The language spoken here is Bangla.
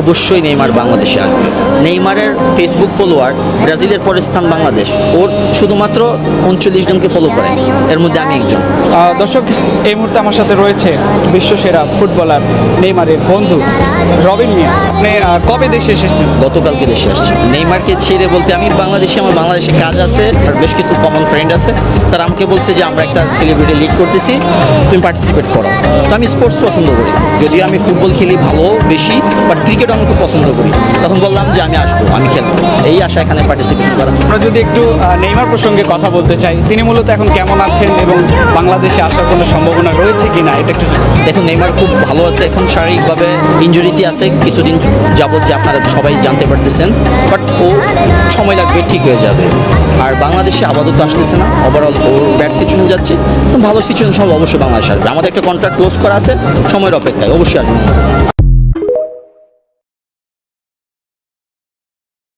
অবশ্যই নেইমার বাংলাদেশে আসবে। নেইমারের ফেসবুক ফলোয়ার ব্রাজিলের পরের স্থান বাংলাদেশ। ওর শুধুমাত্র উনচল্লিশ জনকে ফলো করে। এর মধ্যে আমি একজন। দর্শক এই মুহূর্তে আমার সাথে রয়েছে বিশ্বসেরা ফুটবলার নেইমারের বন্ধু রবিন মিয়া। আপনি কবে দেশে এসেছেন? গতকালকে দেশে আসছি। নেইমারকে ছেড়ে বলতে আমি বাংলাদেশে আমার বাংলাদেশে কাজ আছে আর বেশ কিছু কমন ফ্রেন্ড আছে। তারা আমাকে বলছে যে আমরা একটা সেলিব্রিটি লিগ করতেছি তুমি পার্টিসিপেট করো। তো আমি স্পোর্টস পছন্দ করি। যদিও আমি ফুটবল খেলি ভালো বেশি বাট ক্রিকেট আমি খুব পছন্দ করি। তখন বললাম যে আমি আসব আমি খেলব। এই আশা এখানে পার্টিসিপেট করা। আমরা যদি একটু নেইমার প্রসঙ্গে কথা বলতে চাই তিনি মূলত এখন কেমন আছেন এবং বাংলাদেশে আসার কোনো সম্ভাবনা রয়েছে কিনা এটা একটু দেখুন নেইমার খুব ভালো আছে এখন শারীরিকভাবে ইঞ্জুরিতে আছে কিছুদিন যাবত যে আপনারা সবাই জানতে পারতেছেন বাট ও সময় লাগবে ঠিক হয়ে যাবে। আর বাংলাদেশে আপাতত আসতেছে না ওভারঅল ওর ব্যাট সিচুয়েশন যাচ্ছে। ভালো সিচুয়েশন সব অবশ্যই বাংলাদেশ আসবে। আমাদের একটা কন্ট্রাক্ট ক্লোজ করা আছে সময়ের অপেক্ষায় অবশ্যই আসবে।